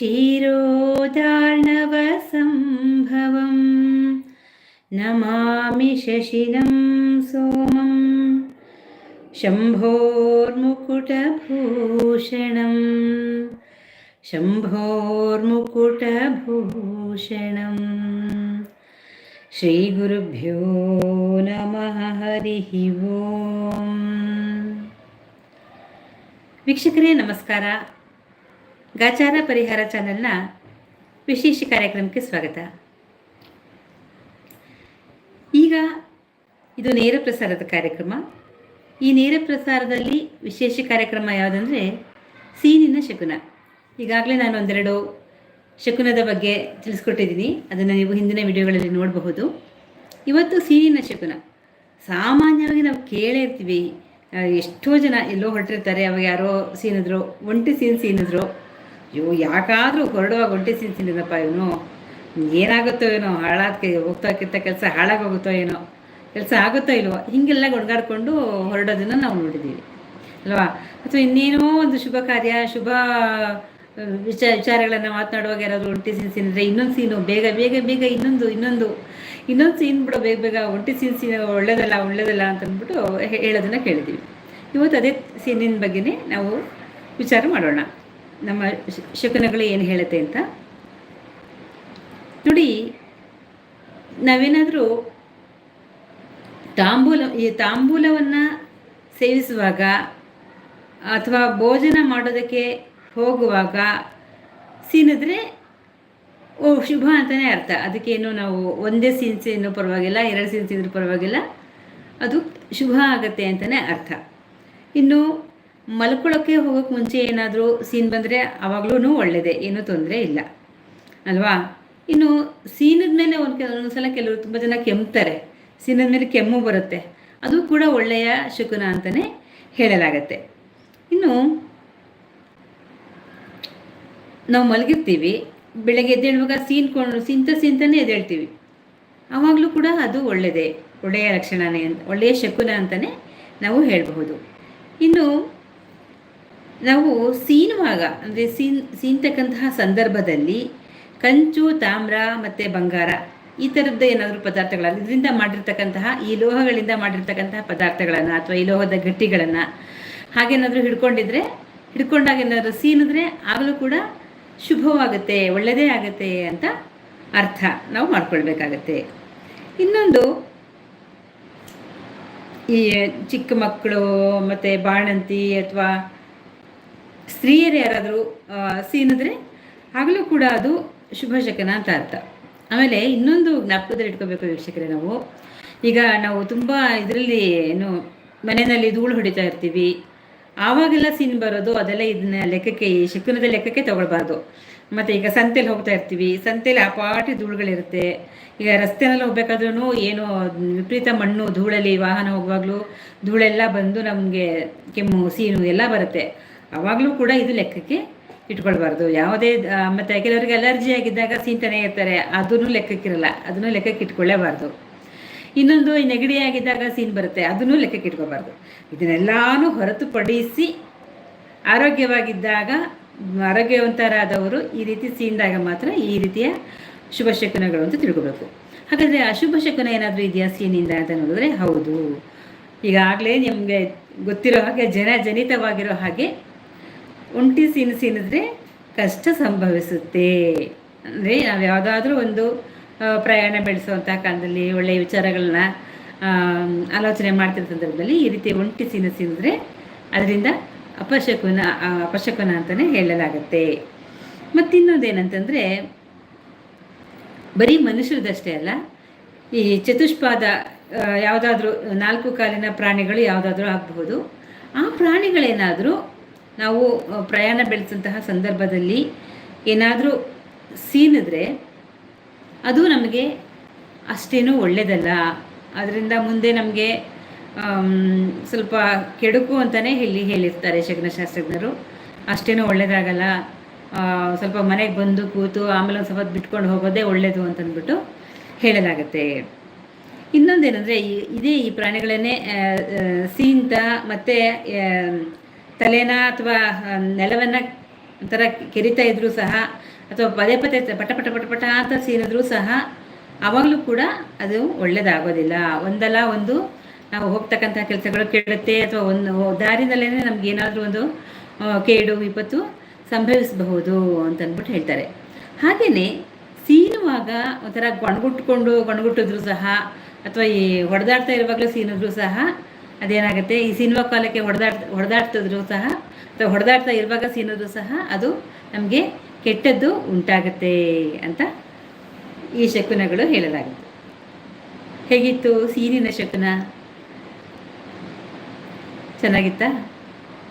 क्षीरोदार्णवसम्भवं नमामि शशिनं सोमं शम्भोर्मुकुटभूषणं शम्भोर्मुकुटभूषणम् श्रीगुरुभ्यो नमः हरिः ಓಂ ವೀಕ್ಷಕರೇ ನಮಸ್ಕಾರ ಗಾಚಾರ ಪರಿಹಾರ ಚಾನೆಲ್ನ ವಿಶೇಷ ಕಾರ್ಯಕ್ರಮಕ್ಕೆ ಸ್ವಾಗತ. ಈಗ ಇದು ನೇರ ಪ್ರಸಾರದ ಕಾರ್ಯಕ್ರಮ. ಈ ನೇರ ಪ್ರಸಾರದಲ್ಲಿ ವಿಶೇಷ ಕಾರ್ಯಕ್ರಮ ಯಾವುದಂದರೆ ಸೀನಿನ ಶಕುನ. ಈಗಾಗಲೇ ನಾನು ಒಂದೆರಡು ಶಕುನದ ಬಗ್ಗೆ ತಿಳಿಸ್ಕೊಟ್ಟಿದ್ದೀನಿ. ಅದನ್ನು ನೀವು ಹಿಂದಿನ ವಿಡಿಯೋಗಳಲ್ಲಿ ನೋಡಬಹುದು. ಇವತ್ತು ಸೀನಿನ ಶಕುನ. ಸಾಮಾನ್ಯವಾಗಿ ನಾವು ಕೇಳೇ ಇರ್ತೀವಿ. ಎಷ್ಟೋ ಜನ ಎಲ್ಲೋ ಹೊರಟಿರ್ತಾರೆ. ಅವಾಗ ಯಾರೋ ಸೀನಿದ್ರು, ಒಂಟಿ ಸೀನ್ ಸೀನಿದ್ರು. ಅಯ್ಯೋ ಯಾಕಾದರೂ ಹೊರಡುವಾಗ ಒಂಟಿ ಸೀನ್ ಸೀನಿದಪ್ಪ ಇವನು. ಏನಾಗುತ್ತೋ ಏನೋ ಹಾಳಾದ ಕಿತ್ತ ಕೆಲಸ ಹಾಳಾಗೋಗುತ್ತೋ ಏನೋ, ಕೆಲಸ ಆಗುತ್ತೋ ಇಲ್ವೋ, ಹೀಗೆಲ್ಲ ಗೊಣಗಾಡ್ಕೊಂಡು ಹೊರಡೋದನ್ನು ನಾವು ನೋಡಿದ್ದೀವಿ. ಅಲ್ವಾ? ಅಥವಾ ಇನ್ನೇನೋ ಒಂದು ಶುಭ ಕಾರ್ಯ, ಶುಭ ವಿಚಾರ ವಿಚಾರಗಳನ್ನು ಮಾತನಾಡುವಾಗ ಯಾರಾದರೂ ಒಂಟಿ ಸೀನ್ ಇನ್ನೊಂದು ಸೀನು, ಬೇಗ ಬೇಗ ಬೇಗ ಇನ್ನೊಂದು ಇನ್ನೊಂದು ಇನ್ನೊಂದು ಸೀನ್ ಬಿಡು, ಬೇಗ ಬೇಗ ಒಂಟಿ ಸೀನ್ ಸೀನ್ ಒಳ್ಳೇದಲ್ಲ ಒಳ್ಳೇದಲ್ಲ ಅಂತ ಅಂದ್ಬಿಟ್ಟು ಹೇಳೋದನ್ನ ಕೇಳಿದ್ದೀವಿ. ಇವತ್ತು ಅದೇ ಸೀನಿನ ಬಗ್ಗೆನೇ ನಾವು ವಿಚಾರ ಮಾಡೋಣ. ನಮ್ಮ ಶಕುನಗಳು ಏನು ಹೇಳುತ್ತೆ ಅಂತ? ನೋಡಿ, ನಾವೇನಾದರೂ ತಾಂಬೂಲ, ಈ ತಾಂಬೂಲವನ್ನು ಸೇವಿಸುವಾಗ ಅಥವಾ ಭೋಜನ ಮಾಡೋದಕ್ಕೆ ಹೋಗುವಾಗ ಸೀನಿದ್ರೆ, ಓ, ಶುಭ ಅಂತಲೇ ಅರ್ಥ. ಅದಕ್ಕೇನು ನಾವು ಒಂದೇ ಸೀನ್ಸೇನು ಪರವಾಗಿಲ್ಲ, ಎರಡು ಸೀನ್ಸಿದ್ರೂ ಪರವಾಗಿಲ್ಲ. ಅದು ಶುಭ ಆಗುತ್ತೆ ಅಂತಲೇ ಅರ್ಥ. ಇನ್ನು ಮಲ್ಕೊಳ್ಳೋಕ್ಕೆ ಹೋಗೋಕ್ಕೆ ಮುಂಚೆ ಏನಾದರೂ ಸೀನ್ ಬಂದರೆ ಆವಾಗಲೂ ಒಳ್ಳೆಯದೇ ಏನೂ ತೊಂದರೆ ಇಲ್ಲ. ಅಲ್ವಾ? ಇನ್ನು ಸೀನದ ಮೇಲೆ ಒಂದು ಸಲ ಕೆಲವರು ತುಂಬ ಜನ ಕೆಮ್ತಾರೆ. ಸೀನದ ಮೇಲೆ ಕೆಮ್ಮು ಬರುತ್ತೆ. ಅದು ಕೂಡ ಒಳ್ಳೆಯ ಶಕುನ ಅಂತಲೇ ಹೇಳಲಾಗತ್ತೆ. ಇನ್ನು ನಾವು ಮಲಗಿರ್ತೀವಿ, ಬೆಳಗ್ಗೆ ಎದ್ದೇಳುವಾಗ ಸೀನ್ ಸೀನ್ಕೊಂಡು ಸಿಂತ ಸೀಂತನೇ ಎದ್ದೇಳ್ತೀವಿ. ಆವಾಗಲೂ ಕೂಡ ಅದು ಒಳ್ಳೆಯದೇ ಒಳ್ಳೆಯ ಲಕ್ಷಣನೇ ಅಂತ ಒಳ್ಳೆಯ ಶಕುನ ಅಂತಲೇ ನಾವು ಹೇಳಬಹುದು. ಇನ್ನು ನಾವು ಸೀನುವಾಗ, ಅಂದರೆ ಸೀನ್, ಸೀನ್ತಕ್ಕಂತಹ ಸಂದರ್ಭದಲ್ಲಿ ಕಂಚು, ತಾಮ್ರ ಮತ್ತು ಬಂಗಾರ ಈ ಥರದ್ದು ಏನಾದರೂ ಪದಾರ್ಥಗಳನ್ನು, ಇದರಿಂದ ಮಾಡಿರ್ತಕ್ಕಂತಹ, ಈ ಲೋಹಗಳಿಂದ ಮಾಡಿರ್ತಕ್ಕಂತಹ ಪದಾರ್ಥಗಳನ್ನು ಅಥವಾ ಈ ಲೋಹದ ಗಟ್ಟಿಗಳನ್ನು ಹಾಗೇನಾದರೂ ಹಿಡ್ಕೊಂಡಿದ್ರೆ, ಹಿಡ್ಕೊಂಡಾಗ ಏನಾದರೂ ಸೀನಿದ್ರೆ ಆಗಲೂ ಕೂಡ ಶುಭವಾಗುತ್ತೆ ಒಳ್ಳೆಯದೇ ಆಗುತ್ತೆ ಅಂತ ಅರ್ಥ ನಾವು ಮಾಡ್ಕೊಳ್ಬೇಕಾಗತ್ತೆ. ಇನ್ನೊಂದು, ಈ ಚಿಕ್ಕ ಮಕ್ಕಳು ಮತ್ತು ಬಾಣಂತಿ ಅಥವಾ ಸ್ತ್ರೀಯರು ಯಾರಾದರೂ ಸೀನಿದ್ರೆ ಆಗಲೂ ಕೂಡ ಅದು ಶುಭಶಕನ ಅಂತ ಅರ್ಥ. ಆಮೇಲೆ ಇನ್ನೊಂದು ಜ್ಞಾಪಕದಲ್ಲಿ ಇಟ್ಕೋಬೇಕು ವೀಕ್ಷಕರೇ ನಾವು. ಈಗ ನಾವು ತುಂಬ ಇದರಲ್ಲಿ ಏನು, ಮನೆಯಲ್ಲಿ ಧೂಳು ಹೊಡಿತಾ ಇರ್ತೀವಿ. ಆವಾಗೆಲ್ಲ ಸೀನ್ ಬರೋದು, ಅದೆಲ್ಲ ಇದನ್ನ ಲೆಕ್ಕಕ್ಕೆ, ಈ ಶಕುನದ ಲೆಕ್ಕಕ್ಕೆ ತಗೊಳ್ಬಾರ್ದು. ಮತ್ತು ಈಗ ಸಂತೆಲಿ ಹೋಗ್ತಾ ಇರ್ತೀವಿ. ಸಂತೆಲಿ ಪಾಟಿ ಧೂಳುಗಳಿರುತ್ತೆ. ಈಗ ರಸ್ತೆನಲ್ಲಿ ಹೋಗ್ಬೇಕಾದ್ರೂ ಏನು, ವಿಪರೀತ ಮಣ್ಣು, ಧೂಳಲ್ಲಿ ವಾಹನ ಹೋಗುವಾಗಲೂ ಧೂಳೆಲ್ಲ ಬಂದು ನಮಗೆ ಕೆಮ್ಮು, ಸೀನು ಎಲ್ಲ ಬರುತ್ತೆ. ಆವಾಗಲೂ ಕೂಡ ಇದು ಲೆಕ್ಕಕ್ಕೆ ಇಟ್ಕೊಳ್ಬಾರ್ದು. ಯಾವುದೇ ಮತ್ತು ಕೆಲವರಿಗೆ ಅಲರ್ಜಿ ಆಗಿದ್ದಾಗ ಸೀಂತಾನೆ ಇರ್ತಾರೆ. ಅದನ್ನು ಲೆಕ್ಕಕ್ಕಿರಲ್ಲ ಅದನ್ನು ಲೆಕ್ಕಕ್ಕೆ ಇಟ್ಕೊಳ್ಳೇಬಾರ್ದು. ಇನ್ನೊಂದು ನೆಗಡಿ ಆಗಿದ್ದಾಗ ಸೀನ್ ಬರುತ್ತೆ. ಅದನ್ನು ಲೆಕ್ಕಕ್ಕೆ ಇಟ್ಕೋಬಾರ್ದು ಇದನ್ನೆಲ್ಲಾನು ಹೊರತುಪಡಿಸಿ ಆರೋಗ್ಯವಾಗಿದ್ದಾಗ, ಆರೋಗ್ಯವಂತರಾದವರು ಈ ರೀತಿ ಸೀನ್ದಾಗ ಮಾತ್ರ ಈ ರೀತಿಯ ಶುಭ ಶಕುನಗಳು ಅಂತ ತಿಳ್ಕೋಬೇಕು. ಹಾಗಾದರೆ ಅಶುಭ ಶಕುನ ಏನಾದರೂ ಇದೆಯಾ ಸೀನಿಂದ ಅಂತ ನೋಡಿದ್ರೆ ಹೌದು. ಈಗಾಗಲೇ ನಿಮಗೆ ಗೊತ್ತಿರೋ ಹಾಗೆ ಜನ ಜನಿತವಾಗಿರೋ ಹಾಗೆ ಒಂಟಿ ಸೀನು ಸೀನಿದ್ರೆ ಕಷ್ಟ ಸಂಭವಿಸುತ್ತೆ. ಅಂದರೆ ನಾವು ಯಾವುದಾದ್ರೂ ಒಂದು ಪ್ರಯಾಣ ಬೆಳೆಸುವಂಥ ಕಾಲದಲ್ಲಿ ಒಳ್ಳೆಯ ವಿಚಾರಗಳನ್ನ ಆಲೋಚನೆ ಮಾಡ್ತಿರೋ ಸಂದರ್ಭದಲ್ಲಿ ಈ ರೀತಿ ಒಂಟಿ ಸೀನು ಸೀನಿದ್ರೆ ಅದರಿಂದ ಅಪಶಕುನ ಅಪಶಕುನ ಅಂತಲೇ ಹೇಳಲಾಗುತ್ತೆ. ಮತ್ತಿನ್ನೊಂದೇನಂತಂದರೆ, ಬರೀ ಮನುಷ್ಯರದಷ್ಟೇ ಅಲ್ಲ, ಈ ಚತುಷ್ಪಾದ ಯಾವುದಾದ್ರೂ ನಾಲ್ಕು ಕಾಲಿನ ಪ್ರಾಣಿಗಳು ಯಾವುದಾದ್ರೂ ಆಗಬಹುದು. ಆ ಪ್ರಾಣಿಗಳೇನಾದರೂ ನಾವು ಪ್ರಯಾಣ ಬೆಳೆಸಂತಹ ಸಂದರ್ಭದಲ್ಲಿ ಏನಾದರೂ ಸೀನಿದ್ರೆ ಅದು ನಮಗೆ ಅಷ್ಟೇನೂ ಒಳ್ಳೆಯದಲ್ಲ ಅದರಿಂದ ಮುಂದೆ ನಮಗೆ ಸ್ವಲ್ಪ ಕೆಡುಕು ಅಂತಲೇ ಹೇಳಿ ಹೇಳಿರ್ತಾರೆ ಶಗ್ನಶಾಸ್ತ್ರಜ್ಞರು. ಅಷ್ಟೇನೂ ಒಳ್ಳೆಯದಾಗಲ್ಲ ಸ್ವಲ್ಪ ಮನೆಗೆ ಬಂದು ಕೂತು ಆಮೇಲೆ ಒಂದು ಸ್ವಲ್ಪ ಬಿಟ್ಕೊಂಡು ಹೋಗೋದೇ ಒಳ್ಳೆಯದು ಅಂತಂದ್ಬಿಟ್ಟು ಹೇಳಲಾಗತ್ತೆ. ಇನ್ನೊಂದೇನೆಂದರೆ ಇದೇ ಈ ಪ್ರಾಣಿಗಳನ್ನೇ ಸೀಂತ ಮತ್ತು ತಲೆನ ಅಥವಾ ನೆಲವನ್ನು ಒಂಥರ ಕೆರಿತಾ ಇದ್ರೂ ಸಹ, ಅಥವಾ ಪದೇ ಪದೇ ಪಟ ಪಟ ಪಟ ಪಟ ಅಂತ ಸೀನಿದ್ರೂ ಸಹ ಆವಾಗಲೂ ಕೂಡ ಅದು ಒಳ್ಳೆಯದಾಗೋದಿಲ್ಲ ಒಂದಲ್ಲ ಒಂದು ನಾವು ಹೋಗ್ತಕ್ಕಂಥ ಕೆಲಸಗಳು ಕೇಳುತ್ತೆ ಅಥವಾ ಒಂದು ದಾರಿನಲ್ಲೇ ನಮ್ಗೆ ಏನಾದರೂ ಒಂದು ಕೇಡು, ವಿಪತ್ತು ಸಂಭವಿಸಬಹುದು ಅಂತ ಅಂದ್ಬಿಟ್ಟು ಹೇಳ್ತಾರೆ. ಹಾಗೆಯೇ ಸೀನುವಾಗ ಒಂಥರ ಗೊಣಗುಟ್ಕೊಂಡು ಗೊಣಗುಟ್ಟಿದ್ರು ಸಹ, ಅಥವಾ ಈ ಹೊಡೆದಾಡ್ತಾ ಇರುವಾಗಲೂ ಸೀನಿದ್ರು ಸಹ ಅದೇನಾಗುತ್ತೆ? ಈ ಸಿನಿಮಾ ಕಾಲಕ್ಕೆ ಹೊಡೆದಾಡ್, ಹೊಡೆದಾಡ್ತಿದ್ರು ಸಹ, ಅಥವಾ ಹೊಡೆದಾಡ್ತಾ ಇರುವಾಗ ಸೀನೋದು ಸಹ ಅದು ನಮಗೆ ಕೆಟ್ಟದ್ದು ಉಂಟಾಗುತ್ತೆ ಅಂತ ಈ ಶಕುನಗಳು ಹೇಳಲಾಗುತ್ತೆ. ಹೇಗಿತ್ತು ಸೀನಿನ ಶಕುನ? ಚೆನ್ನಾಗಿತ್ತಾ?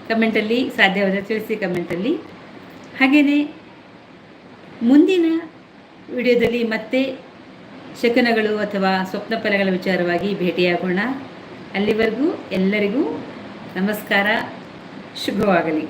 ಕಮೆಂಟಲ್ಲಿ ಸಾಧ್ಯವಾದರೆ ತಿಳಿಸಿ ಕಮೆಂಟಲ್ಲಿ. ಹಾಗೆಯೇ ಮುಂದಿನ ವಿಡಿಯೋದಲ್ಲಿ ಮತ್ತೆ ಶಕುನಗಳು ಅಥವಾ ಸ್ವಪ್ನ ಫಲಗಳ ವಿಚಾರವಾಗಿ ಭೇಟಿಯಾಗೋಣ. ಅಲ್ಲಿವರೆಗೂ ಎಲ್ಲರಿಗೂ ನಮಸ್ಕಾರ ಶುಭವಾಗಲಿ.